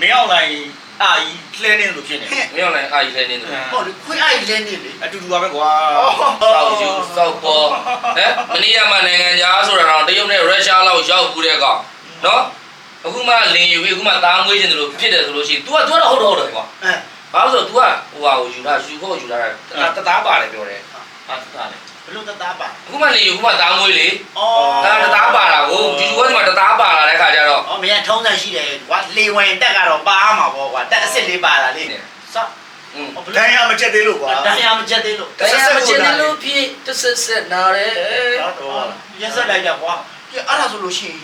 မင်းအောင်လိုက်အာကြီးလှဲနေလို့ဖြစ်နေ မင်းအောင်လည်းအာကြီးလဲနေတယ် ဟုတ်လေခွေးအိုက်လဲနေလေ အတူတူပါပဲကွာ စောက်ယူစောက်ပေါ်ဟမ်မနေ့ကမှနိုင်ငံခြားဆိုတာတော့တရုတ်နဲ့ရုရှားလောက်ရောက်ဘူးတဲ့ကောင်နော်အခုမှလင်ယူပြီးအခုမှသားမွေးခြင်းတို့ဖြစ်တယ်ဆိုလို့ရှိရင် तू က तू ကတော့ဟုတ်တော့ဟုတ်တယ်ကွာ အဲ ဘာလို့ဆို तू ကဟိုဟာကိုယူတာယူဖို့ယူတာတသားပါတယ်ပြောတယ် ဟာတာလေ ဘ လို့တသားပါအခုမှလင်ယူအခုမှသားမွေးလေဩဒါတသားပါလာကိုယူယူကဒီမှာတသားပါလာတဲ့ခါကျတော့ဩမင်းထုံးစံရှိတယ်ကွာလေဝင်တက်ကတော့ပါမှာပေါ့ကွာတက်အစ်စ်လေးပါလာလေစอืมဒဏ်ရမချက်သေးလို့ကွာတန်ရမချက်သေးလို့တရားမကျင်တယ်လို့ဖြစ်တစ်ဆက်ဆက်နားတယ်တော့ရက်ဆက်လိုက်တာကွာပြအဲ့ဒါဆိုလို့ရှိရင်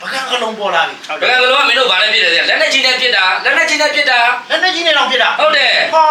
ပကံကလုံးပေါ်လာပြီဘယ်ကလေးကမင်းတို့ဗာနဲ့ဖြစ်တယ်လက်နဲ့ကြီးနဲ့ဖြစ်တာလက်နဲ့ကြီးနဲ့ဖြစ်တာလက်နဲ့ကြီးနေတော့ဖြစ်တာဟုတ်တယ်ဟာ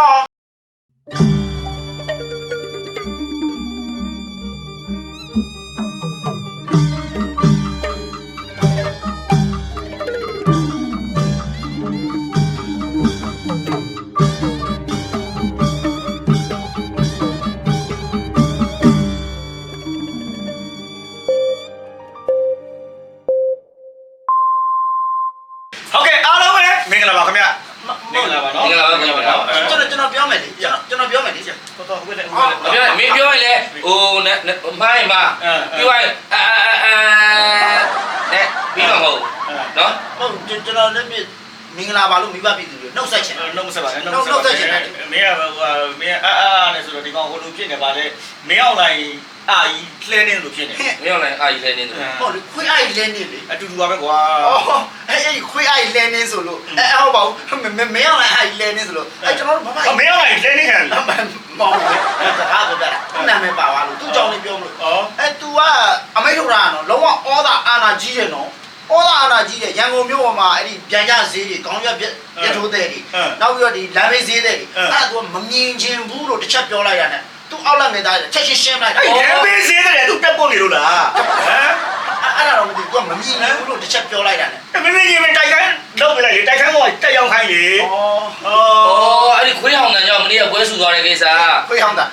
နေလို့ဖြစ်နေမင်းလည်းအာကြီးလဲနေတယ် ဟုတ်လေခွေးအိုက်လဲနေလေအတူတူပါပဲကွာအော်အဲ့အဲ့ခွေးအိုက်လဲနေဆိုလို့အဲဟုတ်ပါဘူးမမင်းအောင်အိုက်လဲနေဆိုလို့အဲကျွန်တော်တို့ဘာမှမင်းအောင်လိုက်လှဲနေဟန်မမောင်လေအဲစကားပြောတာသူ့နာမည်ပါသွားလို့သူ့ကြောင့်လေးပြောမလို့ဩအဲ तू ကအမိတ်ထုတ်တာနော်လုံးဝဩသာအာနာကြီးတယ်နော်ဩသာအာနာကြီးတယ်ရန်ကုန်မြို့ပေါ်မှာအဲ့ဒီပြန်ကြဈေးတွေကောင်းရပြက်ပြထိုးတဲ့တွေနောက်ပြီးတော့ဒီလမ်းဘေးဈေးတွေအဲ့ဒါ तू မမြင်ချင်းဘူးလို့တစ်ချက်ပြောလိုက်ရတယ် သူအောက်လက်နေတာချက်ချင်းရှင်းလိုက်တာအဲ့ရဲပေးစေးတယ်သူပြတ်ပုံနေလို့လားဟမ်အဲ့ဒါတော့မသိဘူး तू မမြင်ဘူးလို့တစ်ချက်ပြောလိုက်တာမင်းမင်းကြီးမတိုက်ခိုင်းလုပ်ပြလိုက်လေတိုက်ခိုင်းတော့တက်ရောက်ခိုင်းလေဩဩအော်အဲ့ဒီခွေးဟောင်းတန်ကြောင့်မနေ့ကပွဲဆူသွားတဲ့ကိစ္စခွေးဟောင်းတာ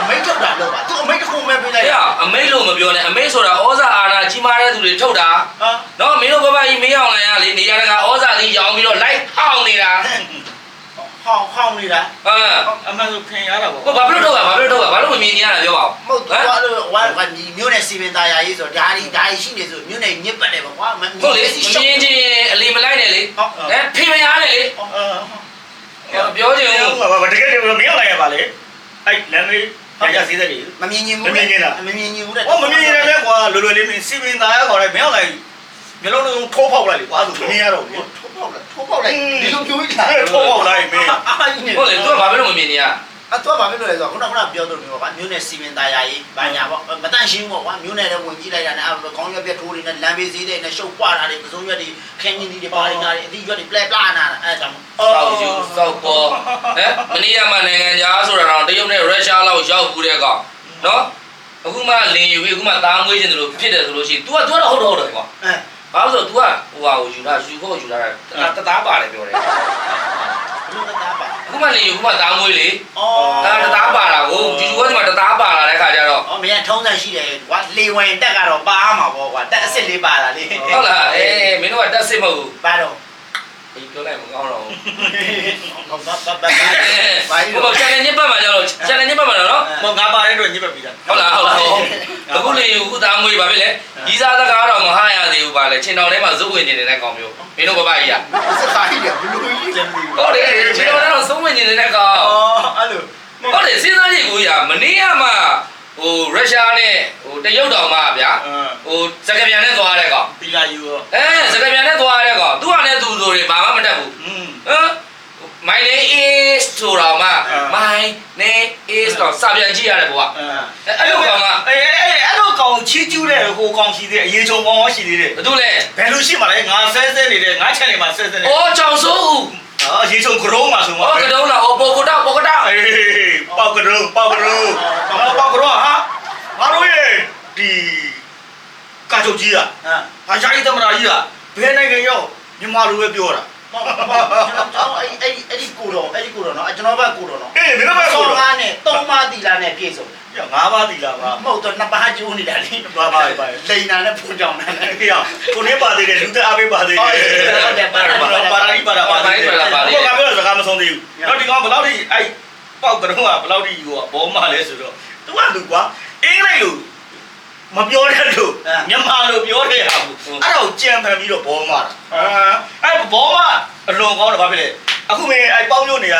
အမိတ်ထုတ်တာလို့ပါ तू အမိတ်တစ်ခုမဲ့ပေးလိုက်အဲ့တာအမိတ်လို့မပြောနဲ့အမိတ်ဆိုတာဩဇာအာဏာကြီးမားတဲ့သူတွေထုတ်တာဟာနော်မင်းတို့ဘဘကြီးမင်းအောင်လိုက်ရလေနေရာတကာဩဇာကြီးရောင်းပြီးတော့လိုက်အောင်နေတာ ဟောင်းဟောင်းနေတာဟမ်အမှန်ဆိုခင်ရတာပေါ့ကိုဘာဖြစ်လို့ထုတ်တာဘာဖြစ်လို့ထုတ်တာဘာလို့မမြင်နေရတာပြောပါဦးမဟုတ်သူကလို့ဝါကဒီမြို့နယ်စီမံသားယာရေးဆိုဒါဒီဒါရှိနေဆိုမြို့နယ်ညစ်ပတ်တယ်ပေါ့ကွာမဟုတ်လေစီမရှော့မြင်ချင်းအလီမလိုက်နဲ့လေဟုတ်အဲဖေမရားနဲ့လေအဲပြောချင်ဟိုဘူးဘာတကယ်မင်းအောင်လိုက်ရပါလေအဲ့လမ်းမေးရရစေးတယ်မမြင်ရင်ဘူးမမြင်ရင်လားမမြင်ရင်ဘူးတဲ့ဟောမမြင်ရင်လည်းကွာလွယ်လွယ်လေးမင်းစီမင်းသားရခေါ်တယ်မင်းအောင်လိုက် မျိုးလုံးလုံးထိုးပေါက်လိုက်လေကွာသူမမြင်ရတော့ဘူးထိုးပေါက်လိုက်ထိုးပေါက်လိုက်ဒီလိုပြောကြီးလားထိုးပေါက်လိုက်မင်းအာကြီးနေဟုတ်လေသူကဘာဖြစ်လို့မမြင်နေရအဲ့တော့ဘာဖြစ်လို့လဲဆိုတော့ခုနကခုနပြောသလိုမျိုးကွာမြို့နယ်စီမံသားယာရေးဘာညာပေါ့မတန့်ရှင်းဘူးကွာမြို့နယ်လည်းဝင်ကြည့်လိုက်တာနဲ့အဲ့လိုကောင်းရွက်ပြက်ထိုးတွေနဲ့လမ်းဘေးဈေးတွေနဲ့ရှုပ်ပွားတာတွေပစုံရွက်တွေခင်းကြီးတွေပါရင်းတာတွေအသီးရွက်တွေပလက်ပလာနာအဲ့ဒါကြောင့်စောက်ယူစောက်ပေါ်ဟမ်မနေ့ကမှနိုင်ငံခြားဆိုတာတော့တရုတ်နဲ့ရုရှားလောက်ရောက်ဘူးတဲ့ကောင်နော်အခုမှလင်ယူပြီးအခုမှသားမွေးခြင်းတို့ဖြစ်တယ်ဆိုလို့ရှိရင် तू က तू ကတော့ဟုတ်တော့ဟုတ်တယ်ကွာအဲ ဘာလို့ဆို तू ကဟိုဟာကိုယူတာယူဖို့ယူတာတသားပါတယ်ပြောတယ်ဘလို့သားပါအခုမှလင်ယူအခုမှသားမွေးလေအော်ဒါတသားပါလာကိုယူယူကဒီမှာတသားပါလာတဲ့ခါကျတော့အော်မင်းထုံးစံရှိတယ်ကွာလေဝင်တက်ကတော့ပါမှာပေါ့ကွာတက်အစ်စ်လေးပါလာလေဟုတ်လားအေးမင်းတို့ကတက်စစ်မဟုတ်ဘူးပါတော့ ဒီပြောလိုက်မကောင်းတော့ဘူးဟုတ်ပါပါပါဟိုချန်နယ်ညစ်ပတ်မှာကျတော့ချန်နယ်ညစ်ပတ်မှာတော့နော်မငါပါတဲ့အတွက်ညစ်ပတ်ပြီးတာဟုတ်လားဟုတ်လားဟုတ်အခုလေအခုသားမွေးပါပဲလေကြီးစားစကားတော့မဟရသေးဘူးပါလေချင်းတော်ထဲမှာဇုတ်ဝင်နေတဲ့ကောင်မျိုးမင်းတို့ဘဘကြီးอ่ะစကားကြီးကဘလို့ကြီးလဲမသိဘူးဟုတ်တယ်ချင်းတော်ထဲတော့သုံးဝင်နေတဲ့ကောင်အော်အဲ့လိုဟုတ်တယ်စဉ်းစားကြည့်ကိုရမနေ့ကမှ ဟိုရုရှားနဲ့ဟိုတရုတ်တောင်မှဗျာအဟိုစကပြန်နဲ့သွားတဲ့ကောင်ပီလာယူရောအဲစကပြန်နဲ့သွားတဲ့ကောင်သူကလည်းသူတို့တွေဘာမှမတတ်ဘူးอืมဟမ် my name is ဆိုတော့မှ my name is တော့စာပြန်ကြည့်ရတယ်ကွာအဲအဲ့လိုကောင်ကအေးအေးအဲ့လိုကောင်ချီးကျူးတဲ့ဟိုကောင်ရှိသေးတယ်အရေးချုံကောင်ရှိသေးတယ်ဘာလို့လဲဘယ်လိုရှိမှလဲငါဆဲဆဲနေတယ်ငါချက်နေမှာဆဲဆဲနေ။အော်ကြောင်စိုးဦး အာအရေးချုံကရုံးမှာဆို ။ မှာ အော်ကတုံးလား။အော်ပိုကိုတောက်ပိုကိုတောက် အေးပေါက်ကရုံးပေါက်ကရုံးငါပေါက်ကရုံးဟာငါတို့ရဲ့ဒီကာချုပ်ကြီးอ่ะ ဟမ် ဟာယာယီသမရာကြီးอ่ะဘယ်နိုင်ငံရောက်မြန်မာလိုပဲပြောတာ ကျွန်တော်အဲ့အဲ့အဲ့ဒီကိုတော့အဲ့ဒီကိုတော့နော်ကျွန်တော်ဘက်ကိုတော့နော်အေးမင်းတို့ပဲဆိုဆောတော့ကားနဲ့သုံးပါးတီလာနဲ့ပြည့်စုံပြငါးပါးတီလာပါမဟုတ်တော့နှစ်ပါးကျိုးနေတာလေပါပါပါလိန်နာနဲ့ဖုန်ကြောင်နာနဲ့အေးကိုနေပါသေးတယ်လူသက်အားပေးပါသေးတယ်ဟုတ်တယ်ဟုတ်တယ်ပါတာပါတာပါရာကြီးပါတာပါသေးဘူးတော့ဒီကောင်ဘယ်လောက်ထိအဲ့ပေါက်ကတော့ကဘယ်လောက်ထိဟိုဘောမလဲဆိုတော့ तू ကသူကွာအင်္ဂလိပ်လို မပြောတတ်လို့မြန်မာလိုပြောတဲ့ဟာကိုအဲ့ဒါကိုကြံဖန်ပြီးတော့ဘောမတာအာအဲ့ဘောမအလွန်ကောင်းတယ်ဘာဖြစ်လဲအခုမင်းအဲ့ပေါင်းလို့နေက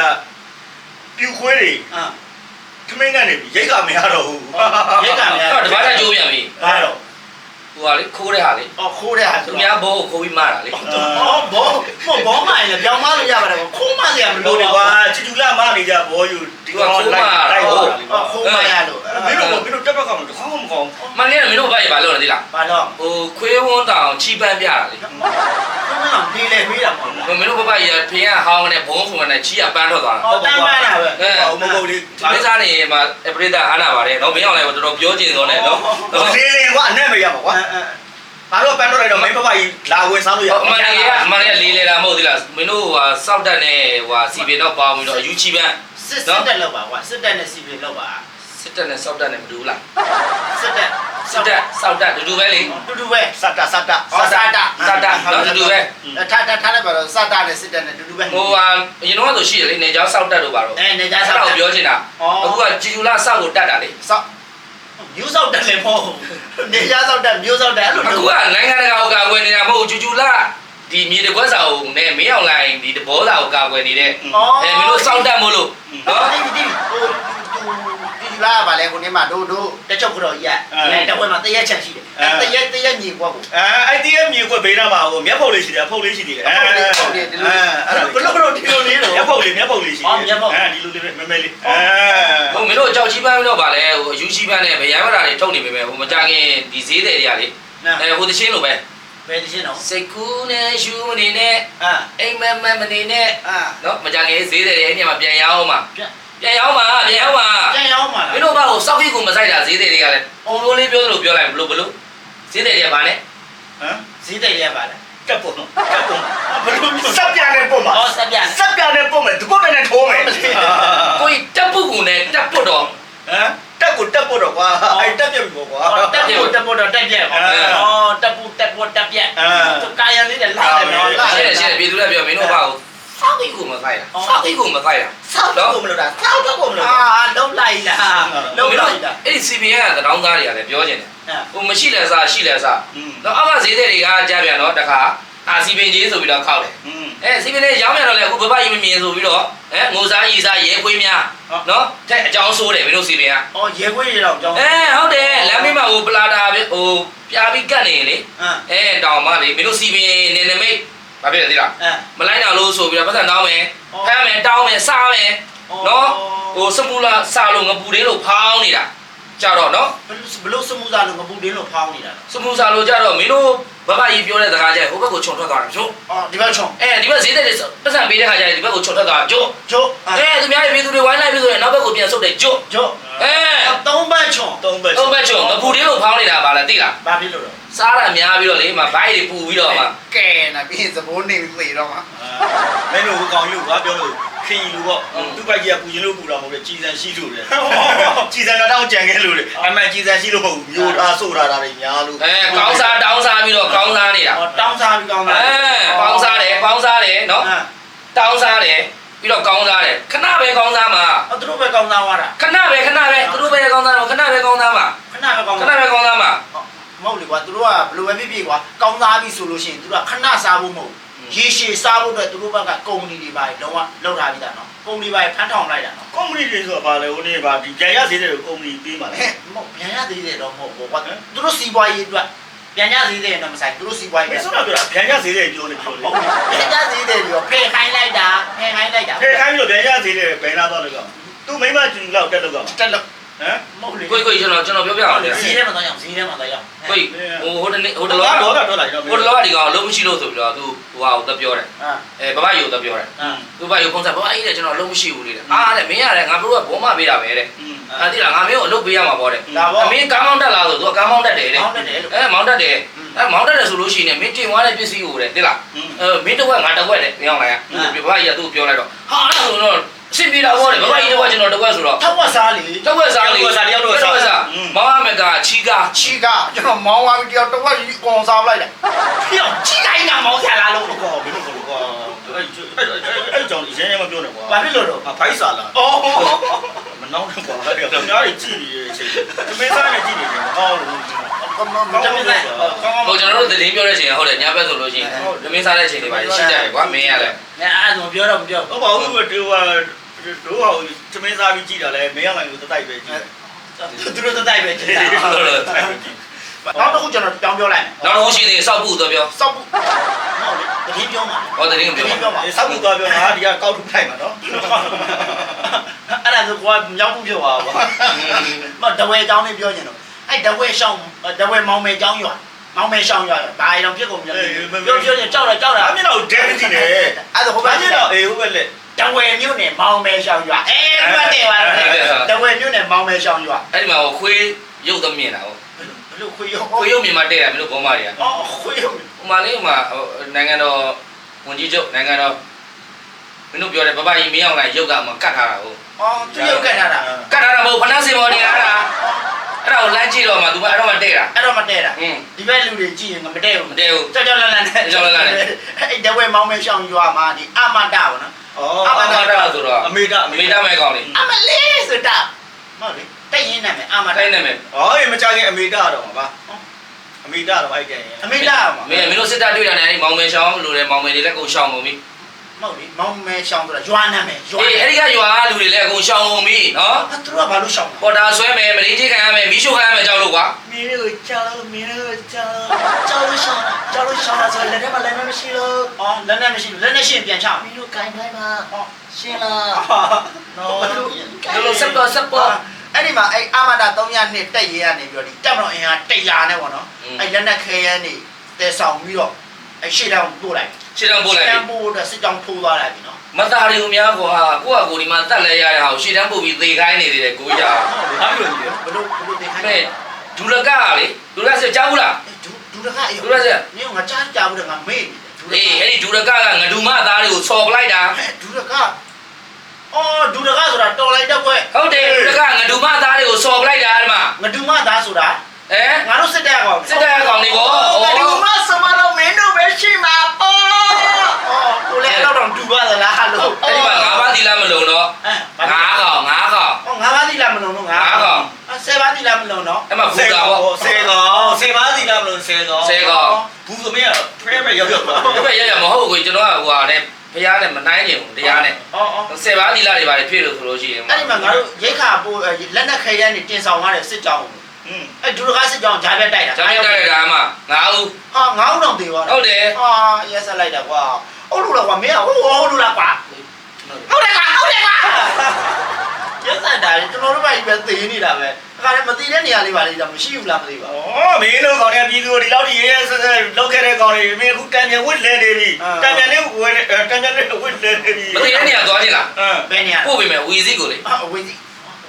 ပြူခွေးတွေအာခမင်းကနေပြီရိတ်ကမရတော့ဘူးရိတ်ကမရတော့တပတ်တက်ကြိုးပြန်ပြီဘာတော့ ဟိုဟာလေခိုးတဲ့ဟာလေအော်ခိုးတဲ့ဟာသူများဘောကိုခိုးပြီးမာတာလေဟောဘောဘောဘောမိုင်းလည်းပြောင်းမလို့ရပါတယ်ခိုးမစရာမလိုလို့တော့ကွာချီချူလာမနေကြဘောယူဒီကောင်လိုက်လိုက်ဟောအော်ခိုးမရလို့မင်းတို့မင်းတို့တက်ဘက်ကောင်တော့ခေါင်းမကောင်းမနေ့ကမင်းတို့ဘာကြီးဘာလုပ်လဲသိလားဘာတော့ဟိုခွေးဝန်းတောင်ချီပန်းပြတာလေခိုးမအောင်ဒီလေပေးတာမဟုတ်လားဟိုမင်းတို့ဘာကြီးဖေးကဟောင်းနဲ့ဘုံဖုံနဲ့ချီကပန်းထွက်သွားတာဟောတမ်းပန်းတာပဲအဲဟောမဟုတ်လေမင်းစားနေမှာအပရိသအားနာပါတယ်တော့မင်းအောင်လည်းတော်တော်ပြောကျင်တော့နဲ့နော်တော့သေးသေးကွာအနဲ့မရပါကွာအဲအဲဘာလို့ပန်းတော့လိုက်တော့မင်းပပကြီးလာဝင်စားလို့ရအမှန်တကယ်ကအမှန်တကယ်လေးလေတာမဟုတ်သေးလားမင်းတို့ဟိုစောက်တက်နဲ့ဟိုစီပင်တော့ပေါင်းပြီးတော့အယူချီပန်းစစ်စစ်တက်လောက်ပါကွာစစ်တက်နဲ့စီပီလောက်ပါစစ်တက်နဲ့စောက်တက်နဲ့မတူဘူးလားစစ်တက်စစ်တက်စောက်တက်တူတူပဲလေတူတူပဲစတာစတာဟောစာတာစတာနော်တူတူပဲထားထားထားလိုက်ပါတော့စတာနဲ့စစ်တက်နဲ့တူတူပဲဟိုဟာအရင်တော့ဆိုရှိတယ်လေနေကြောင်းစောက်တက်တို့ပါတော့အဲနေကြအဲ့စဒါတာကိုပြောချင်တာအခုကဂျီဂျူလာစောက်ကိုတက်တာလေစောက် မျိုးစောက်တက်လည်းမဟုတ်နေကြစောက်တက်မျိုးစောက်တက်အဲ့လိုအခုကနိုင်ငံတကာကိုကာကွယ်နေတာမဟုတ်ဂျူဂျူလာဒီမြေတကွက်စာအုံနဲ့မင်းအောင်လိုင်းဒီတဘောစာကိုကာကွယ်နေတဲ့အဲမင်းတို့စောက်တက်မို့လို့နော်နော်ဒီဒီဟိုဒီလာပါလေကိုနေမှာတို့တို့တက်ချုပ်ကတော့ရက်အဲတဝက်မှာတရက်ချက်ရှိတယ်အဲ တရက်တရက်ညီကွာကိုအဲအဲ့ဒီအမြေခွက်ဘေးနားမှာဟိုမျက်ဖုတ်လေးရှိတယ်ဖုတ်လေးရှိတယ်အဲအဲ့ဒါဘလို့ဘလို့ဒီလိုလေးတော့မျက်ဖုတ်လေးမျက်ဖုတ်လေးရှိတယ်အဲဒီလိုလေးမဲမဲလေးအဲဟိုမင်းတို့ကြောက်ကြီးပန်းပြီးတော့ဗာလဲဟိုအယူကြီးပန်းနဲ့ဗျာမတာတွေထုတ်နေပေမဲ့ဟိုမကြခင်ဒီဈေးတွေတွေကလေနော်အဲဟိုတချင်းလိုပဲဘယ်တချင်းတော့စိတ်ကူးနဲ့ရှူမနေနဲ့အာအိမ်မက်မက်မနေနဲ့အာနော်မကြခင်ဈေးတွေအဲ့ညမှာပြန်ရအောင်မှာပြန်ပြန်ရအောင်မှာပြန်ရအောင်မှာပြန်ရောက်မှာမလားင်းတို့ဘာကိုစောက်ကြီးကိုမဆိုင်တာဈေးတွေကလည်းပုံလိုလေးပြောသလိုပြောလိုက်ဘလို့ဘလို့ ဈေးတွေကဗာနဲ့ဟမ်ဈေးတက်ရက်ပါလားတက်ပုံတော့တက်ပုံဘလို့စက်ပြတဲ့ပုံမှာဟောဆက်ပြန်စက်ပြတဲ့ပုံမှာဒီကုတ်နဲ့ထိုးမယ်ကိုကြီးတက်ပုတ်ကူနဲ့တက်ပုတ်တော့ဟမ်တက်ကိုတက်ဖို့တော့ကွာအဲ့တက်ပြပြီပေါ့ကွာတက်ဖို့တက်ဖို့တော့တက်ပြက်ပါဟောတက်ဖို့တက်ဖို့တက်ပြက်သူကာယလေးနဲ့လိုက်တယ်နော်လိုက်ရှင်းတယ်ရှင်းတယ်ပြည်သူလည်းပြောမင်းတို့ဘာကိုစောက်ကြီးကိုမဆိုင်တာစောက်ကြီးကိုမဆိုင်တာစောက်တော့မလို့တာစောက်တော့မလို့အာလုံးလိုက်လားလုံးလိုက်တာအဲ့ဒီ CBN ကသတောင်းသားတွေကလည်းပြောကျင်တယ်အဲ ဟိုမရှိလဲစားရှိလဲစားတော့အောက်ကဈေးတဲ့တွေကကြားပြန်တော့တခါအာစီပင်ကြီးဆိုပြီးတော့ခောက်တယ်အဲစီပင်လေးရောင်းပြန်တော့လေအခုဘဘကြီးမမြင်ဆိုပြီးတော့အဲငိုစားရီစားရဲခွေးများနော်တဲ့အကြောင်းဆိုးတယ်မင်းတို့စီပင်ကအော်ရဲခွေးရတော့အကြောင်းအဲဟုတ်တယ်လမ်းမေးမှာဟိုပလာတာဟိုပြာပြီးကတ်နေလေအဲတောင်မလေးမင်းတို့စီပင်နေနေမိတ်ဘာဖြစ်လဲသိလားမလိုက်တော့လို့ဆိုပြီးတော့ပတ်စံတောင်းမယ်ဖမ်းမယ်တောင်းမယ်စားမယ်နော်ဟိုစမူလာစားလို့ငပူလေးလို့ဖောင်းနေတာ ကြတော့နော်ဘလို့စမှုစားလို့ငပူတင်းလို့ဖောင်းနေတာစပူစားလို့ကြတော့မင်းတို့ဘဘကြီးပြောတဲ့စကားကြဟိုဘက်ကိုခြုံထွက်သွားတာကျို့အော်ဒီဘက်ချုံအဲဒီဘက်ဈေးတဲ့ပတ်စံပေးတဲ့ခါကျရင်ဒီဘက်ကိုခြုံထွက်သွားတာကျို့ကျိုးအဲသူများရဲ့ပြည်သူတွေဝိုင်းလိုက်ပြီဆိုရင်နောက်ဘက်ကိုပြန်ဆုတ်တယ်ကျို့ကျိုးအဲသုံးဘက်ချုံသုံးဘက်တော့ဘက်ချုံငပူတင်းလို့ဖောင်းနေတာပါလားသိလားဘာဖြစ်လို့တော့စားတာများပြီးတော့လေမဘိုက်တွေပူပြီးတော့မှကဲနာပြီးသဘောနေပြီတော့မှာမင်းတို့ကောင်ကြီးကပြောလို့ ခင်ကြီးလူပေါ့သူ့ဘက်ကြီးကပူရင်လို့ပူတာမဟုတ်လေကြည်စံရှိလို့လေကြည်စံတော့ကြံခဲ့လို့လေအမှန်ကြည်စံရှိလို့မဟုတ်ဘူးမျိုးသားဆိုတာတာတွေများလို့အဲကောင်းစားတောင်းစားပြီးတော့ကောင်းစားနေတာဟောတောင်းစားပြီးကောင်းအဲတာပေါင်းစားတယ်ပေါင်းစားတယ်နော်တောင်းစားတယ်ပြီးတော့ကောင်းစားတယ်ခဏပဲကောင်းစားမှာအော်သူတို့ပဲကောင်းစားသွားတာခဏပဲခဏပဲသူတို့ပဲကောင်းစားတယ်ခဏပဲကောင်းစားမှာခဏပဲကောင်းခစားဏပဲကောင်းစားမှာမဟုတ်လေကွာသူတို့ကဘယ်လိုပဲဖြစ်ဖြစ်ကွာကောင်းစားပြီဆိုလို့ရှိရင်သူတို့ကခဏစားဖို့မဟုတ် ရေရှည်စားဖို့အတွက်သူတို့ဘက်ကကုမ္ပဏီတွေပါလုံးဝလောက်ထားပြီးသားနော်ကုမ္ပဏီပါဖန်ထောင်လိုက်တာနော်ကုမ္ပဏီတွေဆိုတာဘာလဲဟိုနေ့ဗာဒီကြံရသေးတယ်ကုမ္ပဏီပေးပါလေဟဲ့မဟုတ်ပြန်ရသေးတယ်တော့မဟုတ်ဘူးကွာသူတို့စီးပွားရေးအတွက်ပြန်ရသေးတယ်တော့မဆိုင်သူတို့စီးပွားရေးမပဲင်းဆိုတာပြောတာဗျံရသေးတယ်ပြောနေပြောနေဟုတ်တယ်ပြန်ရသေးတယ်ပြီးတော့ဖယ်ခိုင်းလိုက်တာဖယ်ခိုင်းလိုက်တာဖေခိုင်းပြီးတော့ဗျံရသေးတယ်ဘယ်နာတော့လဲကောင်သူမိမကျူလောက်တက်လို့ကောင်တက်လို့ ဟမ်မဟုတ်လေကိုကိုကျွန်တော်ကျွန်တော်ပြောပြအောင်လေဈေးထဲမှာသွားရအောင်ဈေးထဲမှာသွားရအောင်ကိုဟိုဟိုတနေ့ဟိုတလောတော့တော့လာတော့ဟိုတလောကဒီကောင်လုံးမရှိလို့ဆိုပြီးတော့သူဟိုဟာကိုတက်ပြောတယ်အဲဘဘယိုတက်ပြောတယ်သူဘယိုဖုန်းဆက်ဘဘအေးလေကျွန်တော်လုံးမရှိဘူးလေအာတဲ့မင်းရတယ်ငါတို့ကဘုံမပေးတာပဲတဲ့အာတိလားငါမင်းကိုအလုပ်ပေးရမှာပေါ့တဲ့အမင်းကားမောင်းတက်လားဆိုသူကကားမောင်းတက်တယ်တဲ့အဲမောင်းတက်တယ်အဲမောင်းတက်တယ်ဆိုလို့ရှိရင်မင်းတင်သွားတဲ့ပစ္စည်းကိုတဲ့တိလားအဲမင်းတစ်ဝက်ငါတစ်ဝက်တဲ့မင်းအောင်လိုက်ရဘဘကြီးကသူ့ကိုပြောလိုက်တော့ဟာဆိုတော့ အဆင်ပြေတာပေါ့လေဘဘကြီးတော့ကျွန်တော်တစ်ခွက်ဆိုတော့ထောက်ဝက်စားလေတစ်ခွက်စားလေမောင်အမကချီကာချီကကျွန်တော်မောင်းသွားပြီးတယောက်တစ်ဝက်ကြီးအောင်စားလိုက်တယ်ပြောချီကိုင်းနာမောင်းစားလာလို့ကောမင်းတို့ကောကွာအဲ့အဲ့ကြောင့်ရင်းရမပြောနဲ့ကွာဘာဖြစ်လို့တော့ဖိုက်စာလာအော်မနှောင်းနဲ့ကွာအဲ့ဒါများကြီးကြည့်နေတဲ့အချိန်သမင်းစားနဲ့ကြည့်နေတယ်မ ကောင်းကောင်းပြောကောင်းကောင်းဟိုကျွန်တော်တို့သတင်းပြောတဲ့အချိန်ကဟုတ်တယ်ညဘက်ဆိုလို့ရှိရင်သမင်းစားတဲ့အချိန်တွေပါရှိတတ်တယ်ကွာမင်းကလည်းမင်းအဲ့ဒါဆိုပြောတော့မပြောဟုတ်ပါဘူးဒီဟာတို့ဟာသမင်းစားပြီးကြည်တာလဲမင်းကလည်းတတိုက်ပဲကြည်သူတို့တတိုက်ပဲကြည်တယ်ဟုတ်တယ်နောက်တစ်ခုကျွန်တော်ပြောင်းပြောလိုက်မယ်နောက်တစ်ခုရှိသေးတယ်စောက်ဖို့တော့ပြောစောက်ဖို့သတင်းပြောမှာဟောသတင်းပြောမှာစောက်ဖို့တော့ပြောငါဒီကကောက်ထုတ်ထိုက်မှာနော်အဲ့ဒါဆိုကွာမြောက်ဖို့ပြောပါဘာမတဝဲအကြောင်းလေးပြောနေတော့ အဲ့တဝဲရှောင်းတဝဲမောင်မဲကြောင်းရွာမောင်မဲရှောင်းရွာဒါအရင်ဖြစ်ကုန်ပြီပြောပြောနေကြောက်တာကြောက်တာအမြင်တော့ဒဲမကြည့်နဲ့အဲ့ဒါဟိုဘက်အမြင်တော့အေးဟိုဘက်လက်တဝဲမြို့နယ်မောင်မဲရှောင်းရွာအဲမှတ်တယ်ပါတဝဲမြို့နယ်မောင်မဲရှောင်းရွာအဲ့ဒီမှာဟိုခွေးရုပ်တော့မြင်တာဟုတ်ဘလို့ခွေးရုပ်ခွေးရုပ်မြင်မှတဲ့ရမလို့ဘောမတွေကအော်ခွေးရုပ်ဟိုမှာလေးဟိုမှာနိုင်ငံတော်ဝန်ကြီးချုပ်နိုင်ငံတော်မင်းတို့ပြောတယ်ဘဘကြီးမင်းအောင်လိုက်ရုပ်ကမကတ်ထားတာဟုတ်အော်သူရုပ်ကတ်ထားတာကတ်ထားတာမဟုတ်ဖနာစင်ပေါ်နေတာလား အဲ့ဒါကိုလမ်းကြည့်တော့မှ तू ကအဲ့တော့မှတဲ့တာ အဲ့တော့မတဲတာ อืม ဒီဘက်လူတွေကြည့်ရင်မတဲဘူး မတဲ့ဘူး ကြောက်ကြောက်လန့်လန့်နဲ့ ကြောက်ကြောက်လန့်လန့်နဲ့ အဲ့တဝဲမောင်မဲရှောင်းရွာမှာဒီအမတာပေါ့နော် ဩ အမတာဆိုတော့ အမေတာ အမေတာမဲကောင်းလေ အမလေးဆိုတာဟုတ်လေတက်ရင်နာမည်အမတာ တိုင်းနေမယ် ဟောမကြခင်အမေတာတော့ပါအမေတာတော့အဲ့ကြရင် အမေတာမှာ မင်းမင်းတို့စစ်တပ်တွေ့တာနဲ့အဲ့မောင်မဲရှောင်းလို့လေမောင်မဲတွေလည်းကုန်ရှောင်းကုန်ပြီ မဟုတ်လေမောင်မဲရှောင်းဆိုတာရွာနာမည်ရွာ အေးအဲ့ဒီကရွာလူတွေလည်းအ ကုန်ရှောင်းကုန်ပြီနော်အဲ့သူကဘာလို့ရှောင်းလဲပေါ်တာဆွဲမယ်မလေးကြီးခံရမယ်မီးရှို့ခံရမယ်ကြောက်လို့ကွာမင်းတို့ကြောက်မင်းတို့ကြောက်ကြောက်လို့ရှောင်းကြောက်လို့ရှောင်းလာဆိုလက်ထဲမှာလက်နဲ့မရှိလို့အော်လက်နဲ့မရှိလို့လက်နဲ့ရှိရင်ပြန်ချမင်းတို့ဂိုင်းခိုင်းပါအော်ရှင်းလားနော်ဒီလိုဆက်တော့ဆက်ပေါ်အဲ့ဒီမှာအဲ့အာမတာ300နှစ်တက်ရဲကနေပြီးတော့ဒီတက်မတော်အင်အား100နဲ့ပေါ့နော်အဲ့လက်နဲ့ခဲရန်နေတဲဆောင်ပြီးတော့ အဲ့ရှေ့တောင်ပို့လိုက်ရှင်းတော့ပို့လိုက်ရှေ့ပြီတောင်ပို့တော့စစ်တောင်ထိုးသွားလိုက်ပြီနော်မသားတွေကိုများကွာကိုကကိုဒီမှာတက်လဲရတဲ့ဟာကိုရှေ့တန်းပို့ပြီးသေခိုင်းနေသေးတယ်ကိုရဘာဖြစ်လို့လဲဘလို့ဘလို့တင်ခိုင်းမဲဒူလကလေဒူလကဆက်ကြားဘူးလား ဒူဒူတကအေးဒူလဆက်မင်းငါကြားကြားဘူးငါမေ့နေအေးအဲ့ဒီဒူလကကငဒူမသားတွေကိုဆော်ပလိုက်တာဒူတကအော်ဒူတကဆိုတာတော်လိုက်တော့ကွယ်ဟုတ်တယ်ဒူလကငဒူမသားတွေကိုဆော်ပလိုက်တာအဲ့မှာငဒူမသားဆိုတာအဲ ငါတို့စစ်တပ်ကောင်စစ်တပ်ကောင်တွေပေါ့ငဒူမစမတော့မင်းတို့ပဲရှိမှာပေါ့အော်ကိုလည်းတော့တော့ဒူပါသလားလို့ အဲ့ဒီမှာငါးပါး သီလမလုံတော့အဲငါးကောင်ငါးကောင်ဟောငါးပါးသီလာမလုံးတော့ငါးငါးကောင်အဲဆယ်ပါးသီလာမလုံးတော့အဲ့မှာဘူဆယ်တာကောပေါ့ဆယ်ကောဆယ်ပါးစီလားမလို့ဆယ်ကောဆယ်ကောင်ဘူးသမီးကဖရဲပဲရောက်ရောက်ပါဒီဘက်ရရမဟုတ်ကိုကျွန်တော်ကဟိုဟာနဲ့ဖျားနဲ့မနိုင်နိုင်ဘူးတရားနဲ့အော်အော်ဆယ်ပါးသီလတွေပါလေဖြစ်လို့ဆိုလို့ရှိရင်အဲ့ဒီမှာငါတို့ရိတ်ခါပို့လက်နက်ခဲရန်နေတင်ဆောင်ရတဲ့စစ်ကြောင်းอืมအဲ့ဒူရကစစ်ကြောင်းဂျားပဲတိုက်တာကျွန်တော်တက်ရတာမှငါဦးဟာငါးဦးတော့တေသွားတာဟုတ်တယ်ဟာရက်ဆက်လိုက်တာကွာဟုတ်လို့လားကွာမင်းကဟုတ်ဟုတ်လို့လားကွာ ဟုတ်တယ်ကွာဟုတ်တယ်ကွာရက်ဆက်တာကျွန်တော်တို့ကပဲသေနေတာပဲဒါကလည်းမသိတဲ့နေရာလေးပါလေတော့မရှိဘူးလားမသိပါဘူးဩမင်းတို့ကောင်တွေကပြည်သူတွေဒီလောက်ကြီးရဲဆက်ဆက်လောက်ခဲ့တဲ့ကောင်တွေမင်းအခုတံပြန်ဝစ်လဲနေပြီတံပြန်လေးဝယ်တံပြန်လေးဝစ်လဲနေပြီမသိတဲ့နေရာသွားခြင်းလားဟမ်ဘယ်နေရာပို့ပေးမယ်ဝီစီကိုလေအာဝီစီ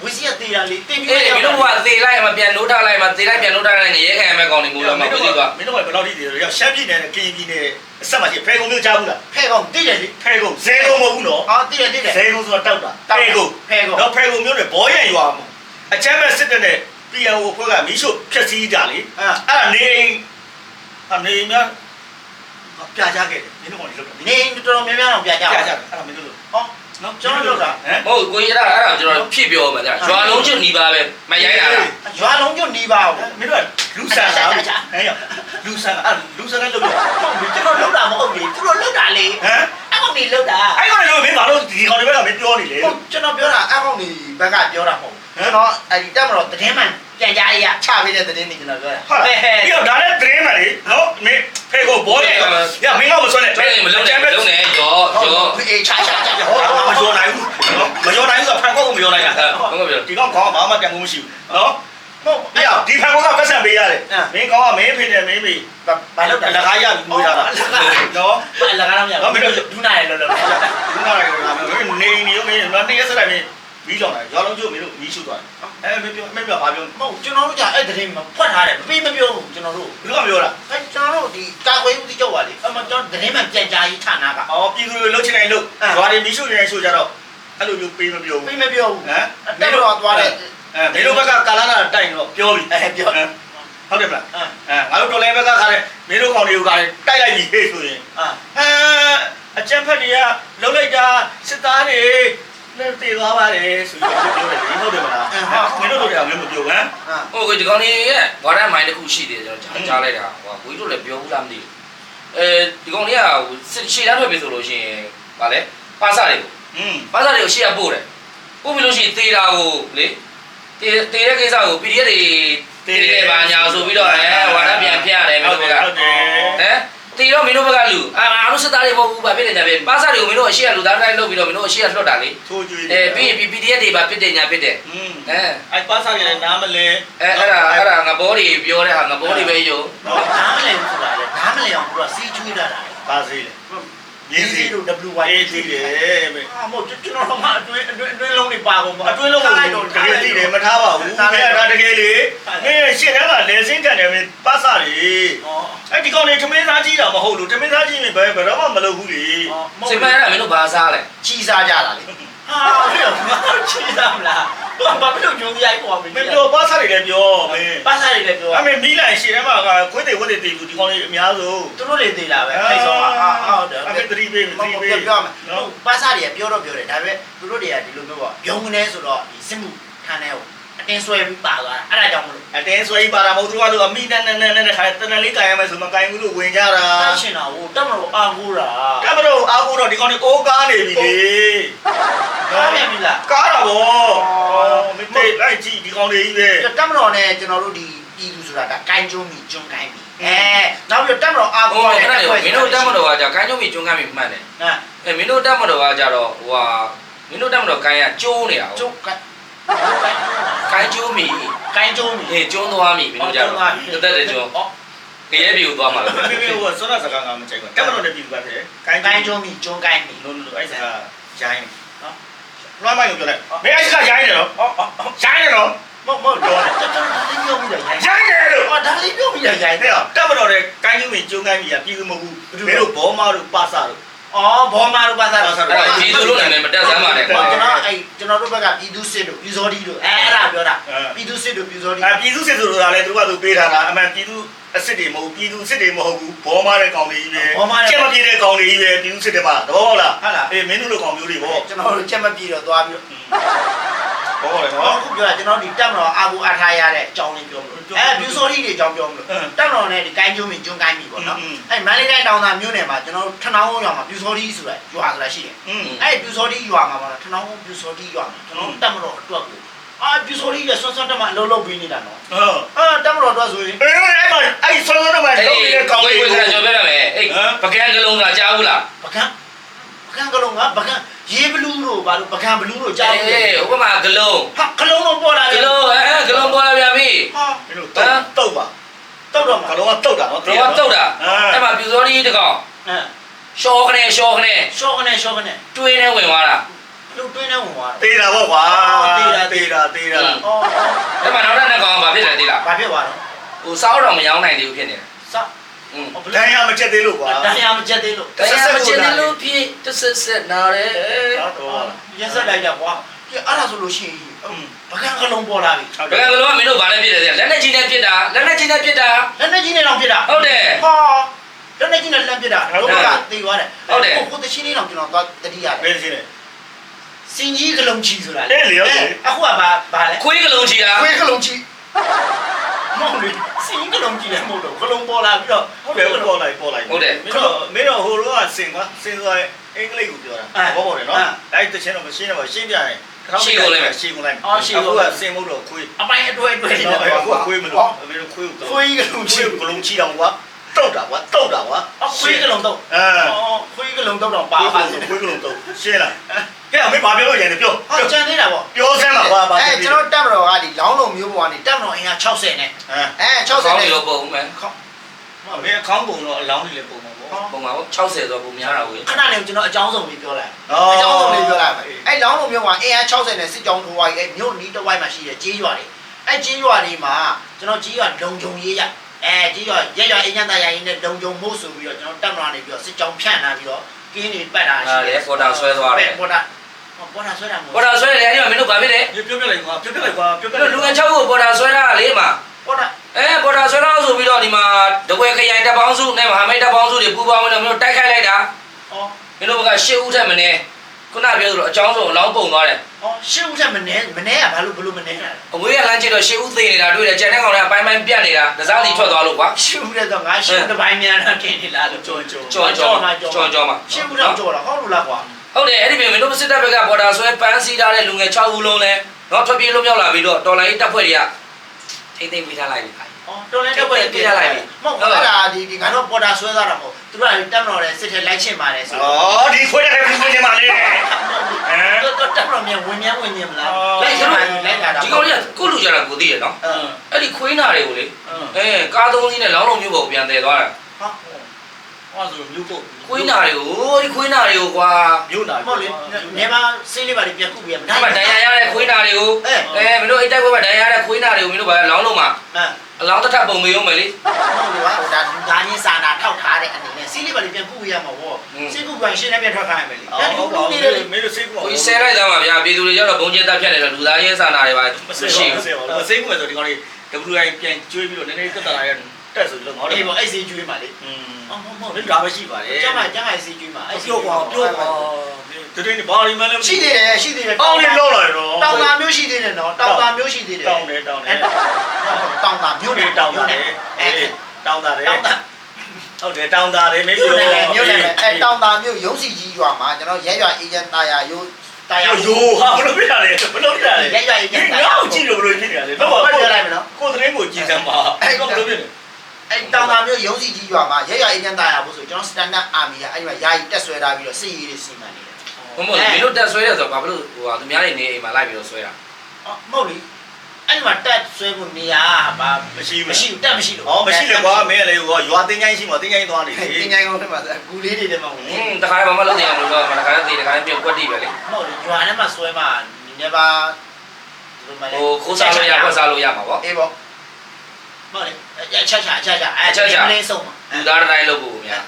ဝီစီကတေတာလေတင်ပြီးအေးမင်းတို့ကသေလိုက်မှပြန်နိုးထားလိုက်မှသေလိုက်ပြန်နိုးထားလိုက်ငရဲခံရမယ့်ကောင်တွေမို့လို့မှဝီစီကမင်းတို့ကဘယ်လောက်ထိတည်လဲရောက်ရှမ်းပြည်နယ်နဲ့ကရင်ပြည်နယ်အဆက်မှာရှိဖဲကုန်းမျိုးကြားဘူးလားဖဲကောင်တိတယ်လေဖဲကုန်းဇဲကုန်းမဟုတ်ဘူးနော်ဟာတိတယ်တိတယ်ဇဲကုန်းဆိုတာတောက်တာဖဲကုန်းဖဲကောင်တော့ဖဲကုန်းမျိုးတွေဘောရံရွာမှာအချမ်းမဲ့စစ်တဲ့နဲ့ PNO အဖွဲ့ကမီးရှို့ဖျက်ဆီးကြလေအာအဲ့ဒါနေအိမ်အနေများပြကြခဲ့တယ်မင်းတို့ကလည်းလုပ်တယ်နေတော်တော်များများတော့ပြကြပြပါကြတယ်အဲ့ဒါမင်းတို့လို့ဟော နော်ကျွန်တော်လုပ်တာဟမ်မဟုတ်ကိုကြီးအဲ့ဒါအဲ့ဒါကျွန်တော်ဖြစ်ပြောမှာကြာရွာလုံးချင်းနီးပါပဲမရိုက်တာလားရွာလုံးကျွတ်နီးပါဘူးမင်းတို့ကလူဆန်တာဟဲ့ရလူဆန်အဲ့လူဆန်နဲ့လုပ်ရကျွန်တော်လုပ်တာမဟုတ်ဘူးသူတို့လုပ်တာလေဟမ်အကောင်နေလုပ်တာအဲ့ကောင်လည်းမင်းဘာလို့ဒီကောင်တွေဘက်ကမင်းပြောနေလေဟုတ်ကျွန်တော်ပြောတာအကောင် နေဘက်ကပြောတာမဟုတ်ကျွန်တော်အဲ့ဒီတက်မတော်သတင်းမှန်ပြန်ကြားရချပေးတဲ့သတင်းတွေကျွန်တော်ပြောတာဟုတ်လားဒီတော့ဒါလည်းဒရင်းပါလေနော်မင်းဖေကိုဘောရရမင်းကမဆွဲနဲ့ကျွန်တော်မလုံးနဲ့လုံးနဲ့ရောဟုတ်ရောအေးချာချာချာဟောမကျော်နိုင်ဘူးနော်မကျော်နိုင်ဘူးဆိုဖန်ကောက်ကိုမကျော်နိုင်တာဟုတ်ကဲ့ပြောဒီကောင်ကောင်ဘာမှတန်ဖို့မရှိဘူးနော်ဟုတ်အဲ့ဒီဖန်ကောက်ကပတ်စံပေးရတယ်မင်းကောင်ကမင်းဖေနဲ့မင်းဖေဘာလုပ်တာလကားရပြီးမွေးထားတာနော်ဘာလကားတော့မရဘူးဒူနာရလို့လို့ဒီနားရကမင်းနေနေရောမင်းမနေ့ရက်စလိုက်မင်း မီးလောင်တာရောလုံးကျိုးမင်းတို့မီးရှုသွားတယ်အဲမင်းပြောမင်းပြောဘာပြောမဟုတ်ကျွန်တော်တို့ကအဲ့သတင်းမှာဖွက်ထားတယ်မပေးမပြောဘူးကျွန်တော်တို့ဘယ်လိုပြောတာအဲ့ကျွန်တော်တို့ဒီကာကွယ်ဦးစီးချုပ်ပါလေအမကျွန်တော်သတင်းမှန်ပြန်ကြားရေးဌာနကအော်ပြည်သူတွေလှုပ်ချင်တယ်လို့ရွာတွေမီးရှုနေတယ်ဆိုကြတော့အဲ့လိုမျိုးပေးမပြောဘူးပြမပြောဘူးဟမ်တက်တော့သွားတဲ့အဲမင်းတို့ဘက်ကကာလာနာတိုက်တော့ပြောပြီအဲပြောဟုတ်တယ်မလားအာအဲငါတို့တော်လိုင်းဘက်ကခါတယ်မင်းတို့ကောင်တွေကိုခါတယ်တိုက်လိုက်ပြီဟေ့ဆိုရင်အာအဲအကြံဖက်တွေကလှုပ်လိုက်တာစစ်သားတွေ လည်းတည်သွားပါတယ်ဆိုပြီးပြောတယ်လေဟုတ်တယ်မလားမင်းတို့တို့တွေကမင်းမပြောဟမ်အာဟိုကဒီကောင်လေးရဲ့ဘာဒမိုင်းတစ်ခုရှိတယ်ကျွန်တော်ကြားလိုက်တာဟိုကိုကြီးတို့လည်းပြောဘူးလားမသိဘူးအဲဒီကောင်လေးကဟိုရှေ့တန်းထွက်ပြီဆိုလို့ရှိရင်ဗာလဲပါစာတွေကိုอืมပါစာတွေကိုရှေ့ကပို့တယ်ပို့ပြီလို့ရှိရင်တေးတာကိုလေတေးတေးတဲ့ကိစ္စကို PDF တွေတေးတယ်ပါညာဆိုပြီးတော့အဲဝါဒပြန်ပြရတယ်မင်းတို့ဘက်ကဟုတ်တယ်ဟမ် တေးတော့မင်းတို့ဘက်ကလူအာအားလုံးစစ်သားတွေမဟုတ်ဘူးဗာဖြစ်နေကြပြီပါစာတွေကိုမင်းတို့အရှေ့ကလူသားတိုင်းလုပ်ပြီးတော့မင်းတို့အရှေ့ကလွှတ်တာလေထိုးကျွေးအဲပြီးရင် PDF တွေပါဖြစ်တယ်ညာဖြစ်တယ်อืมအဲအဲ့ပါစားရတဲ့နားမလဲအဲအဲ့ဒါအဲ့ဒါငဘောတွေပြောတဲ့ဟာငဘောတွေပဲယုံတော့ဓာမလဲဘူးဆိုတာလေဓာမလဲအောင်သူကစီးချွေးတာလားပါစေးလေ ရင်းစီတို့ WY အေးသေးတယ်ပဲအာမို့ကျွန်တော်တို့မှအတွင်းအတွင်းအတွင်းလုံးတွေပါကုန်ပါအတွင်းလုံးကိုတကယ်သိတယ်မထားပါဘူးမင်းကဒါတကယ်လေမင်းရှစ်တန်းကလေစင်းကန်တယ်မင်းပါစားလေဩအဲ့ဒီကောင်လေးထမင်းသားကြီးတာမဟုတ်လို့ထမင်းသားကြီးမြင်ဘယ်ဘယ်တော့မှမလုပ်ဘူးလေစိတ်မရတာမင်းတို့ဘာစားလဲချီစားကြတာလေဟာဘယ်လိုချီစားမလား ဘာဖြစ်လို့ညုံရိုက်ပေါ်ပြီမင်းပြောပါစားတွေလည်းပြောမင်းပါစားတွေလည်းပြောအမေမိလိုက်ရှစ်တန်းမှာကခွေးတွေဝတ်တွေတည်ဘူးဒီကောင်လေးအများဆုံးသူတို့တွေသေးတာပဲအဲ့ဆုံးဟာဟုတ်တယ်အမေသတိပေးမသတိပေးပြောပြောမယ်နော်ပါစားတွေကပြောတော့ပြောတယ်ဒါပေမဲ့သူတို့တွေကဒီလိုမျိုးပေါ့ပြုံးနေဆိုတော့ဒီစစ်မှုထမ်းတဲ့ကိုအတင်းဆွဲပြီးပါသွားတာအဲ့ဒါကြောင့်မလို့အတင်းဆွဲပါတာမဟုတ်သူကတော့အမိနဲ့နဲ့နဲ့နဲ့ခါတနလေးကာရမယ်ဆိုမှကိုင်ဘူးလို့ဝင်ကြတာတတ်ရှင်တာဟိုတက်မလို့အာကိုတာကမတော့အားကိုတော့ဒီကောင်လေးအိုးကားနေပြီလေ ကားပြန်ပြီလားကားတာဗောမင်းတိတ်လိုက်ကြည့်ဒီကောင်လေးကြီးပဲတက်မတော်နဲ့ကျွန်တော်တို့ဒီပြည်သူဆိုတာဒါကိုင်းကျုံးပြီကျွန်းကိုင်းပြီအဲနောက်ပြီးတက်မတော်အာဟိုကိုခဏနေမင်းတို့တက်မတော်ကကြာကိုင်းကျုံမီကျွန်းကမ်းမီမှန်တယ်ဟာအဲမင်းတို့တက်မတော်ကကြာတော့ဟိုဟာမင်းတို့တက်မတော်ကိုင်းကကျိုးနေတာကျုံးကိုင်းကိုင်းကျိုးမီကိုင်းကျုံးပြီအေးကျုံးသွားမီမင်းတို့ကြာတော့တက်တက်ကျုံးကြရဲပြီကိုသွားမှာလားမင်းမင်းဟိုဆောနာစကားကမကြိုက်ဘူးကမတော့လည်းပြည်သူပါဖြစ်ကိုင်းကိုင်းကျုံးပြီကျွန်းကိုင်းပြီလို့လို့အဲ့စကားရိုင်းနော် လွှမ်းမိုင်းကိုပြောလိုက်မင်းအဲ့စကားရိုင်းတယ်နော်ရိုင်းတယ်နော်မဟုတ်မဟုတ်တော့ကျွန်တော်ဒါလေးပြောပြီးတော့ရိုင်းရိုင်းတယ်လို့အော်ဒါလေးပြောပြီးတော့ရိုင်းတဲ့ကမတော့တဲ့ကိုင်းကျုံဝင်ကျုံကိုင်းကြီးကပြည်သူမဟုတ်ဘူးမင်းတို့ဘောမာတို့ပါစာတို့ အော်ဘောမာတို့ပါသားပါစာအဲ့ဒါပြည်သူလို့နာမည်မတက်စမ်းပါနဲ့ဟောကျွန်တော်အဲ့ကျွန်တော်တို့ဘက်ကပြည်သူစစ်တို့ပြည်စောတီတို့အဲအဲ့ဒါပြောတာအဲပြည်သူစစ်တို့ပြည်စောတီအဲပြည်သူစစ်ဆိုတာလည်းသူကသူပေးထားတာအမှန်ပြည်သူအစ်စ်တွေမဟုတ်ပြည်သူစစ်တွေမဟုတ်ဘူးဘောမာတဲ့ကောင်တွေကြီးပဲကျက်မပြေတဲ့ကောင်တွေကြီးပဲပြည်သူစစ်တွေပါသဘောပေါက်လားအေးမင်းတို့လိုကောင်မျိုးတွေပေါ့ကျွန်တော်တို့ချက်မပြေတော့သွားပြီးတော့ ဘောပေါက်လေဟောနော်ခုပြောတာကျွန်တော်ဒီတက်မတော်အာဘူအထားရတဲ့အကြောင်းလေးပြောမလို့အဲပြည်စောတီတွေအကြောင်းပြောမလို့တက်မတော်နဲ့ဒီကိုင်းကျုံးမင်းကျွန်းကိုင်းပြီပေါ့နော်အဲမန္တလေးတိုင်းတောင်သာမြို့နယ်မှာကျွန်တော်တို့ထဏောင်းရွာမှာပြည်စောတီဆိုတာရွာဆိုတာရှိတယ်อืมအဲ့ပြူစောတိရွာမှာပါလားထနောင်းပြူစောတိရွာမှာကျွန်တော်တက်မတော်အတွက်ကိုအာပြူစောတိရဆွမ်းဆွမ်းတက်မအလုံးလုံးပေးနေတာနော်ဟုတ်အာတက်မတော်အတွက်ဆိုရင်အေးအဲ့မှာအဲ့ဆောင်းဆောင်းတော့မှအေးလုပ်နေတဲ့ကောင်ကိုတွေယ်ကိုကိုယ်ကကြောပြရမယ်အေးပကံကလုံးကကြားဘူးလားပကံပ ကံကလုံးကပကံရေးဘလူးတို့ဘာလို့ပကံဘလူးတို့ကြားလို့အေးဥပမာကလုံးဟာကလုံးတော့ပေါ်လာကတယ်လုံးအဲကလုံးပေါ်လာပြန်ပြီဟာမင်းတို့တုတ်တုတ်ပါတော့တော့မှာကတော့တုတ်တာနော်တော့တုတ်တာအဲ့မှာပြူစောကြီးတကောင်အဲရှောခနဲ့ရှောခနဲ့ရှော့ကနေရှော့ကနေတွင်းနဲ့ဝင်သွားတာလူတွင်းနေဝင်သွားတော့တေးတာပေါ့ကွာတေးတာတေးတာတေးတာအော်အဲ့မှာနောက်ထပ်နှစ်ကောင်ကဘာဖြစ်လဲသိလားဘာဖြစ်သွားတော့ဟိုစောက်တော့မရောင်းနိုင်သေးဘူးဖြစ်နေတယ်စက်อืม ဒဏ်ရမချက်သေးလို့ကွာတန်ရမချက်သေးလို့တရားမကျင်တယ်လို့ဖြစ်တစ်ဆက်ဆက်နားတယ်ဟုတ်တော့ရက်ဆက်လိုက်တာကွာပြအဲ့ဒါဆိုလို့ရှိရင်ပကံကလုံးပေါ်လာပြီဟုတ်ဘယ်ကလုံးကမင်းတို့ဘာနဲ့ဖြစ်တယ်လက်နဲ့ကြီးနဲ့ဖြစ်တာလက်နဲ့ကြီးနဲ့ဖြစ်တာလက်နဲ့ကြီးနဲ့တော့ဖြစ်တာဟုတ်တယ်ဟာလက်နဲ့ကြီးနဲ့လမ်းပြတာတော့ကတေးသွားတယ်ဟုတ်တယ်ကိုတချင်းလေးတော့ကျွန်တော်သွားတတိရတယ်ဘယ်ရှင်းလဲစင်ကြီးကလုံးချီဆိုတာအေးလေဟုတ်တယ်အခုကဘာဘာလဲခွေးကလုံးချီတာခွေးကလုံးချီမဟုတ်လေ စင်ကြီးကလုံးချီလည်းမဟုတ်တော့ကလုံးပေါ်လာပြီးတော့ဟုတ်တယ်ပေါ်လိုက်ပေါ်လိုက်မင်းတို့မင်းတို့ဟိုတော့စင်ကွာစင်ဆိုအင်္ဂလိပ်ကိုပြောတာဘောပေါ့တယ်နော်အဲ့တချင်းတော့မရှင်းတော့ရှင်းပြရင်ရှင်းကုန်လိုက်အခုကစင်မို့တော့ခွေးအပိုင်းအတွဲအတွဲနေနော်တယ်အခုခွေးမလို့မင်းတို့ခွေးကိုခွေးကလုံးချီခွေးကလုံးချီတော့ကွာ တုတ်တာကွာတုတ်တာကွာခွေးကလုံးတော့အဲအော်ခွေးကလုံးတော့တော့ပါခွေးကပါလုံးခွေးကလုံးတုတ်ရှင်းလားကဲအမေဘာပြောလို့ရနေပြောဟာကြံသေးတာပေါ့ပြောစမ်းပါကွာဘာအဲကျွန်တော်တက်မတော်ကဒီလောင်းလုံးမျိုးပေါ်ကနေတက်မတော်အင်အား60နဲ့ဟမ်အဲကောင်း60ပြီနဲ့လို့ပုံမယ်မင်းအကောင်းပုံတော့အလောင်းနေလေပုံမှာပေါ့ပုံမှာ60ဆိုပုံများတာကိုခဏလေးကျွန်တော်အကြောင်းဆုံးလေးပြောလိုက်အော်အကြောင်းဆုံးလေးပြောလိုက်အဲလောင်းလုံးမျိုးကအင်အား60နဲ့စစ်ကြောင်းထိုးသွားပြီးအဲမြို့နီးတစ်ဝိုက်မှာရှိတဲ့ကြေးရွာတွေအဲကြေးရွာတွေမှာကျွန်တော်ကြေးရွာလုံခြုံရေးရ အဲကြေးရွာရရအင်ညာတရာရင်နဲ့လုံခြုံမှုဆိုပြီးတော့ကျွန်တော်တက်မတော်နေပြီးတော့စစ်ကြောင်းဖြန့်လာပြီးတော့ကင်းတွေပတ်တာရှိအဲလေဖော်တာဆွဲသွားတယ်ပေါ်တာပေါ်တာဆွဲတာမဟုတ်ပေါ်တာဆွဲတယ်အဲ့ဒီမှာမင်းတို့ဘာဖြစ်လဲပြောပြလိုက်ကွာပြောပြလိုက်ကွာပြောပြမလိုင်းက်တို့လူငယ်6ခုကိုပေါ်တာဆွဲတာလေမှာပေါ်တာအဲပေါ်တာဆွဲတော့ဆိုပြီးတော့ဒီမှာတပွဲခရိုင်တပ်ပေါင်းစုနဲ့မဟာမိတ်တပ်ပေါင်းစုတွေပူးပေါင်းပြီးတော့မင်းတို့တိုက်ခိုက်လိုက်တာအော်မင်းတို့ကရှစ်ဦးထက်မနေ ခုနပြောသလိုအကြောင်းဆုံးအလောင်းပုံသွားတယ်အော်ရှင်းဦးချက်မနေမနေကဘာလို့ဘလို့မနေတာအဝေးကလမ်းကြည့်တော့ရှစ်ဦးသိနေတာတွေ့တယ်ကြံတဲ့ကောင်တွေကပိုင်းပိုင်းပြတ်နေတာဒစားစီထွက်သွားလို့ကွာ ရှင်းဦးတဲ့တော့ငါရှင်းဦးတစ်ပိုင်းများတော့တင်နေလားလို့ကြော်ကြော်ကြော်ကြော်ကြော်ကြော်မှာ ရှင်းဦးတော့ကြော်တာဟုတ်လို့လားကွာဟုတ်တယ်အဲ့ဒီပြင်မင်းတို့စစ်တပ်ဘက်ကပေါ်တာဆွဲပန်းစီထားတဲ့လူငယ်6ဦးလုံးလဲတော့ထွက်ပြေးလွတ်မြောက်လာပြီးတော့တော်လိုင်းတပ်ဖွဲ့တွေကထိမ့်သိမ့်ပေးထားလိုက်ပြီအော် တော်လည်းတော့ပဲပြထားလိုက်ပြီမဟုတ်အဲ့ဒါဒီဒီငါတို့ပေါ်တာဆွဲသားတာမဟုတ်သူကတက်မတော်တဲ့စစ်ထဲလိုက်ချင်ပါတယ်ဆိုတော့အော်ဒီခွေးတဲ့ခွေးနေမှာလေဟမ်တော့တက်မတော်မြန်ဝင်မြန်ဝင်မြန်မလားလိုက်ချင်ပါလိုက်လာတာဒီကောင်တွေကကိုလူကြတာကိုသိရနော်အင်းအဲ့ဒီခွေးနာတွေကိုလေအင်းအဲကားသုံးစီးနဲ့လောင်းလုံးမျိုးပေါ်ပြန်တည်သွားတာဟာဟောဆိုမြို့ပို့ခွေးနာတွေကိုဒီခွေးနာတွေကိုကွာမြို့နာမဟုတ်လေနေပါစင်းလေးပါလေပြန်ခုပြန်မဒီမှာဒဏ်ရာရတဲ့ခွေးနာတွေကိုအဲအဲမင်းတို့အိတ်တိုက်ပွဲမှာဒဏ်ရာရတဲ့ခွေးနာတွေကိုမင်းတို့ဘာလဲလောင်းလုံးမှာအဲ အလောင်းတစ်ထပ်ပုံမေးအောင်မယ်လေ ဟုတ်တယ်ကွာဟိုဒါဒါညင်းစာနာထောက်ထားတဲ့အနေနဲ့စီးလေးပါလေးပြန်ခုရမှာဗောစီးခုပြန်ရှင်းနေပြန်ထွက်ခိုင်းမယ်လေအော်ဟုတ်ပါဘူးမင်းတို့စိတ်ကူကိုဆဲလိုက်သားမှာဗျာပြည်သူတွေရောက်တော့ဘုံကျဲတပ်ဖြတ်နေတော့လူသားရေးစာနာတွေပါမစိတ်ဘူးမစိတ်ဘူးမစိတ်ဘူးဆိုဒီကောင်လေး WI ပြန်ကျွေးပြီးတော့နည်းနည်းတက်တာရတ က်ဆိုလို့ငေါ့တယ်အေးဗောအဲ့စီကျွေးမှာလေอืมအော်ဟုတ်ဟုတ်ဒီဒါပဲရှိပါတယ်ကျမကျမစီကျွေးမှာအဲ့ပြောကွာပြောကွာတတိယဘာလီမလဲရှိသေးတယ်ရှိသေးတယ်အောင်းလေးလောက်လာရောတောင်တာမျိုးရှိသေးတယ်နော်တောင်တာမျိုးရှိသေးတယ်တောင်းတယ်တောင်းတယ်တောင်တာမျိုးမြို့နဲ့နေတောင်းတာနဲ့တယ်အဲတောင်းတာတယ်တောင်တာဟုတ်တယ်တောင်းတာတယ်မင်းမျိုးပြောနဲ့မျိုးနဲ့အဲတောင်တာမျိုးရုံးစီကြီးရွာမှာကျွန်တော်ရဲရွာအေဂျင့်တာယာရိုးတာယာယိုဟာဘလို့ပြရတယ်ဘလို့ပြရတယ်ရဲရွာအေဂျင့်တာငါယာ့ကိုကြည့်လို့ဘလို့ဖြစ်နေရလဲတော့တော့ဘာကိုပြောလိုက်မလို့ကိုသတင်းကိုကြည့်စမ်းပါအဲ့တော့ဘလို့ဖြစ်နေ အဲတောင်တာမျိုးရုံးစီကြီးရွာမှာရဲရွာအေဂျင့်တာယာဖို့ဆိုကျွန်တော်စတန်ဒတ်အာမီကအဲ့ဒီမှာယာယီတက်ဆွဲထားပြီးတော့စစ်ရေးတွေစီမံနေတယ်ဘုံမမင်းတို့တက်ဆွဲရဆိုတော့ဘာလို့ဟိုဟာသူများတွေနေအိမ်မှာလိုက်ပြီးတော့ဆွဲတာအော်မဟုတ်လေအဲ့ဒီမှာတက်ဆွဲဖို့နေရာဘာမရှိဘူးမရှိဘူးတက်မရှိလို့ဟောမရှိလေကွာမင်းလည်းဟောရွာတင်းချိုင်းရှိမှာတင်းချိုင်းသွားနေလေတင်ချိုင်းကုန်ထဲမှာဂူလေးတွေထဲမှာဝင်ဟင်းတခါမှမလုပ်နိုင်ဘူးတော့တခါတည်းတခါတည်းပြုတ်ကွက်တိပဲလေမဟုတ်လေရွာထဲမှာဆွဲမှာနေပါဟိုခိုးစားလို့ရခွက်စားလို့ရမှာပေါ့အေးပေါ့မ ဟုတ်လေအချက်ချာအချက်ချာအဲမလေးဆုံးမှာလူသားတိုင်းလုပ်ဖို့ဗျာ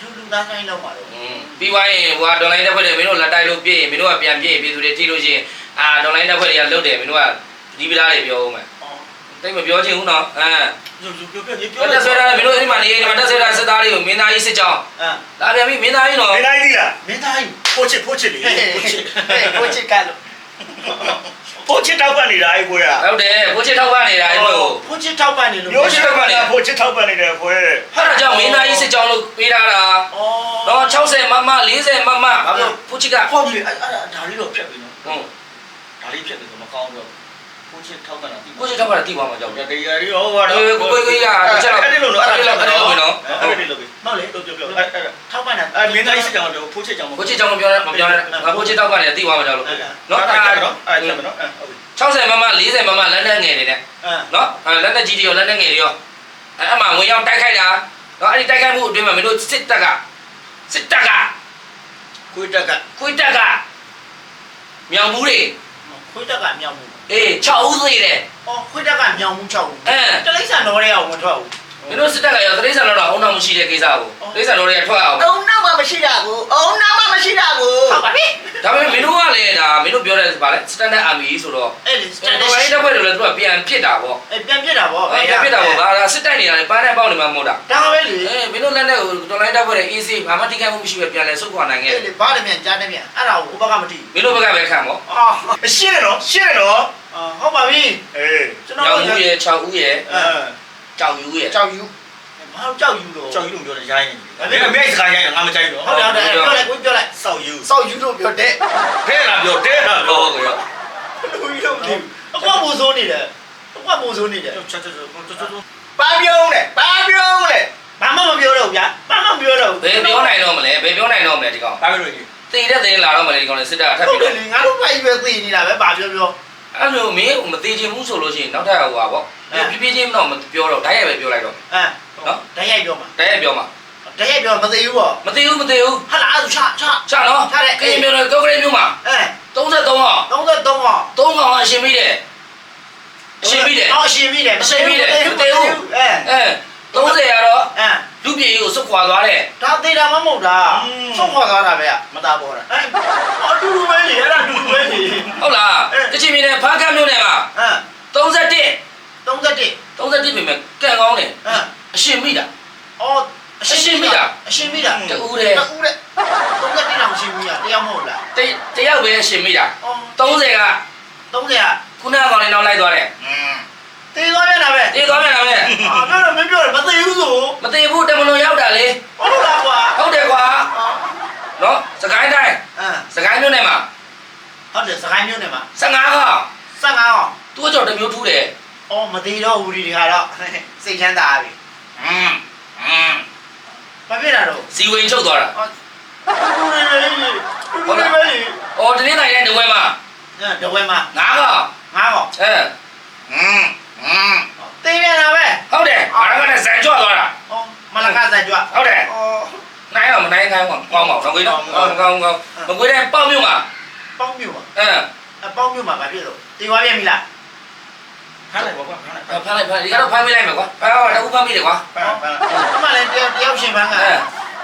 လူလူသားတိုင်းလောက်ပါတော့อืมပြီးသွားရင်ဟိုကဒေါ်လာတက်ဖွဲ့တယ်မင်းတို့လက်တိုက်လို့ပြည့်ရင်မင်းတို့ကပြန်ပြည့်ပြည်သူတွေထိလို့ရှိရင်အာဒေါ်လာတက်ဖွဲ့တွေကလုတ်တယ်မင်းတို့ကဒီပလားတွေပြောဦးမယ်အော်တိတ်မပြောချင်ဘူးနော်အဲပြောပြောပြောပြောတက်ဆွဲတာမင်းတို့အိမ်မှာနေအိမ်မှာတက်ဆွဲတာစစ်သားတွေကိုမင်းသားကြီးစစ်ကြောင်းအဲလာပြန်ပြီမင်းသားကြီးနော်မင်းတိုင်းကြီးလားမင်းသားကြီးပိုချစ်ပိုချစ်လေဟဲ့ပိုချစ်ဟဲ့ကိုချစ်ကလို့ ပိုချစ်တောက်ပတ်နေတာအဲ့ဘွဲကဟုတ်တယ်ကိုချစ်ထောက်ပံ့နေတာအဲ့ဘက်ကိုကိုချစ်ထောက်ပံ့နေလို့မျိုးချစ်တောက်ပတ်နေတာပိုချစ်တောက်ပတ်နေတယ်ဘွဲအဲ့ဒါကြောင့်မင်းသားကြီးစစ်ကြောင်းလို့ပေးထားတာအော်တော့60မမ40မမဘာလို့ဖူချစ်ကဟောဒီအဲ့အဲ့ဒါလေးတော့ဖြတ်ပြီနော်ဟုတ်ဒါလေးဖြတ်ပြီဆိုမကောင်းတော့ ပိုချစ်တောက်ပတ်တာဒီကိုချစ်ထောက်ပံ့တာတိသွားမှာကြောက်တတယ်ကယ်ရီဟောပါတော့အေးကိုကိုကြီးကတစ်ချက်တော့အဲ့ဒီလိုနော်အဲ့ဒီလိုအဲ့ဒီလိုနော်အဲ့ဒီလိုပဲမဟုတ်လေပြောပြောပြောအဲ့အဲ့ထောက်ပံ့တာအဲ့မင်းသားကြီးစစ်ကြောင်းတော့ဖိုးချစ်ကြောင်းကိုချစ်ကြောင်းမပြောနဲ့မပြောနဲ့ငါကိုချစ်ထောက်ပံ့နေတာတိသွားမှာကြောက်လို့နော်နော်အဲ့အဲ့ဒါနော်အဲ့ဒါနော်အဲ့ဟုတ်ပြီ60မမ40မမလက်နဲ့ငယ်နေတယ်အဲနော်အဲလက်နဲ့ကြီးတွေရောလက်နဲ့ငယ်တွေရောအဲ့အမှဝင်ရောက်တိုက်ခိုက်တာနော်အဲ့ဒီတိုက်ခိုက်မှုအတွင်းမှာမင်းတို့စစ်တပ်ကစစ်တပ်ကခွေးတက်ကခွေးတပ်ကမြောင်ဘူးတွေခွေးတက်ကမြောင်မှု အေး6ဦးသေးတယ်အော်ခွေးတက်ကမြောင်မှု6ဦးအဲတလိမ့်ဆန်တော်တွေကဝင်ထွက်ဦးမင်းတို့စစ်တပ်ကရောတိရစ္ဆာန်တော့အုံနောက်မရှိတဲ့ကိစ္စကိုတိရစ္ဆာန်တော်တွေကထွက်အောင်အုံနောက်မှမရှိတာကိုအုံနောက်မှမရှိတာကိုဟုတ်ပါပြီဒါပေမဲ့မင်းတို့ကလည်းဒါမင်းတို့ပြောတဲ့ဗာလဲ standard army ဆိုတော့အဲ့ဒီတော်တော်လေးတစ်ခွက်တွေလည်းသူကပြန်ဖြစ်တာပေါ့အဲ့ပြန်ပြစ်တာဗောပြန်ဖြစ်တာပေါ့ဒါဒါစစ်တိုက်နေတာလေပန်းနဲ့ပေါက်နေမှာမဟုတ်တာဒါပဲလေအေးမင်းတို့လက်နဲ့ကိုတော်လိုင်းတက်ဖွဲ့တဲ့ AC ဘာမှတိခိုက်မှုမရှိပဲပြန်လဲဆုတ်ခွာနိုင်ခဲ့အဲ့လေဘာလည်းမြန်ကြားတယ်မြန်အဲ့ဒါကိုဘက်ကမတိမင်းတို့ဘက်ကပဲခံပေါ့အာရှင်းနော်ရှင်းနော် ဟုတ်ပါပြီအေးကျွန်ကြောတော်င်ဦးရဲ့6ဦးရဲ့အဲကြောင်ဦးရဲ့ကြောက်ယူဘာကြောက်ယူတော့ကြောက်ကြီးလို့ပြောတယ်ရိုင်းနေတယ်အမေစကားရိုင်းငါမကြိုက်တော့ဟုတ်တယ်ဟုတ်တယ်ပြောလိုက်ကိုပြောလိုက်စောက်ယူစောက်ယူလို့ပြောတဲ့တဲလာပြောတဲလာဟောပြောကောလူကြီးတော့ကိအကွာမိုးစိုးနေတယ်အကွာမိုးစိုးနေတယ်ချက်ချက်ချက်ချက်ပါပြုံးလေပါပြုံးလေဘာမှမပြောတော့ဘူးဗျာဘာမှမပြောတော့ဘူးဘယ်ပြောနိုင်တော့မလဲဘယ်ပြောနိုင်တော့မလဲဒီကောင်ပါပြုံးလို့ကြီးတင်တဲ့တင်လာတော့မလဲဒီကောင်လေစစ်တပ်ကထပ်ဟုတ်ပြီးတယ်တော့လေငါတို့ပိုက်ပဲသိနေတာပဲဘာပြောပြော အဲ့လိုမင်းမသေးချင်ဘူးဆိုလို့ရှိရင်နောက်ထပ်ဟိုပါပေါ့ပြပြချင်းတော့မပြောတော့ဓာတ်ရိုက်ပဲပြောလိုက်တော့အဲနော်ဓာတ်ရိုက်ပြောမှာဓာတ်ရိုက်ပြောမှာဓာတ်ရိုက်ပြောမသိဘူးပေါ့မသေးဘူးမသေးဘူးဟာလားအဲ့ဒါချချချနော်ချတဲ့ကရင်မျိုးနဲ့ကောက်ကလေးမျိုးမှာအဲ33ဟော33ဟော3ကောင်အရှင်မိတယ်အရှင်မိတယ်အော်ရှင်မိတယ်အရှင်မိတယ်မသေးဘူးအဲအဲ30ရတော့အဲလူပြေကြီးကိုစွတ်ခွာသွားတယ်ဒါသေးတာမမဟုတ်တာဆုံးခွာသွားတာပဲမသားပေါ်တာအဲအတူတူပဲလေအဲ့ဒါအတူတူ ဟုတ်လားကချင်ပြည်နယ်ဖားကတ်မြို့နယ်မှာ ဟမ် 31 31 31ပြင်မဲ့ကန့်ကောင်းတယ်ဟမ်အရှင်မိတာအော်အရှင်မိတာအရှင်မိတာတူးတယ်တူတဲ့31တောင်ရှင်မိတာတရားမဟုတ်လားတတယောက်ပဲအရှင်မိတာအော်30က30ကခုနကကောင်လေးနောက်လိုက်သွားတယ်တေးသွားပြန်တာပဲအေးသွားပြန်တာပဲအာပြောတော့မပြောတော့မသိဘူးဆိုမသေးဘူးတမလွန်ရောက်တာလေဟုတ်လားကွာဟုတ်တယ်ကွာအော်နော်စကိုင်းတိုင်းအမ်စကိုင်းမြို့နယ်မှာဟုတ်တယ်စကိုင်းမြို့နယ်မှာ15ခေါက်15အောင်သူ့ကြောင့်တစ်မျိုးထူးတယ်အော် မသေးတော့ဘူးဒီတခါတော့စိတ်ချမ်းသာပြီ။ဟမ်ဟမ်ဘာဖြစ်တာတော့စီဝင်ချုပ်သွားတာဟုတ်လား။အော်တင်းနိုင်တဲ့ဒဝဲမှာဒဝဲမှာငါးကောင်ငါးကောင်အဲဟမ်ဟမ်တင်းနေတာပဲဟုတ်တယ်ဘာကလည်းဇန်ကြွသွားတာ။အော်မလကဇန်ကြွဟုတ်တယ်။အော်နိုင်အောင်မနိုင်နိုင်အောင်ကောင်းပါတော့ငွေတော့ကောင်းကောင်းကောင်းငွေတဲ့ပေါ့မြို့မှာပေါ့မြို့မှာအဲပေါ့မြို့မှာဘာဖြစ်လို့တေဝါပြက်ပြီလား။ ဖမ်းလိုက်ပါကွာဖမ်းလိုက်ဖမ်းလိုက်ဖမ်းဒီကတော့ဖမ်းမိလိုက်မယ်ကွာဖမ်းတော့တခုဖမ်းမိတယ်ကွာဖမ်းဖမ်းဒီမှာလည်းတယောက်တယောက်ရှင်ပန်းကအဲ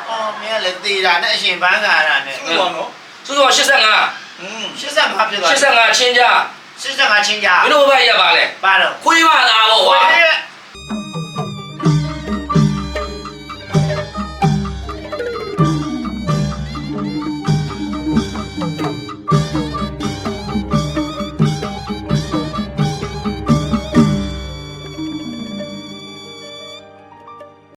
အော်မင်းကလည်းတေးတာနဲ့အရှင်ပန်းကတာနဲ့သူ့ပါနော်သူက85อืม85ဖြစ်သွားပြီ85ချင်းကြ85ချင်းကြမင်းတို့ဘာရပါလဲပါတော့ခွေးပါလား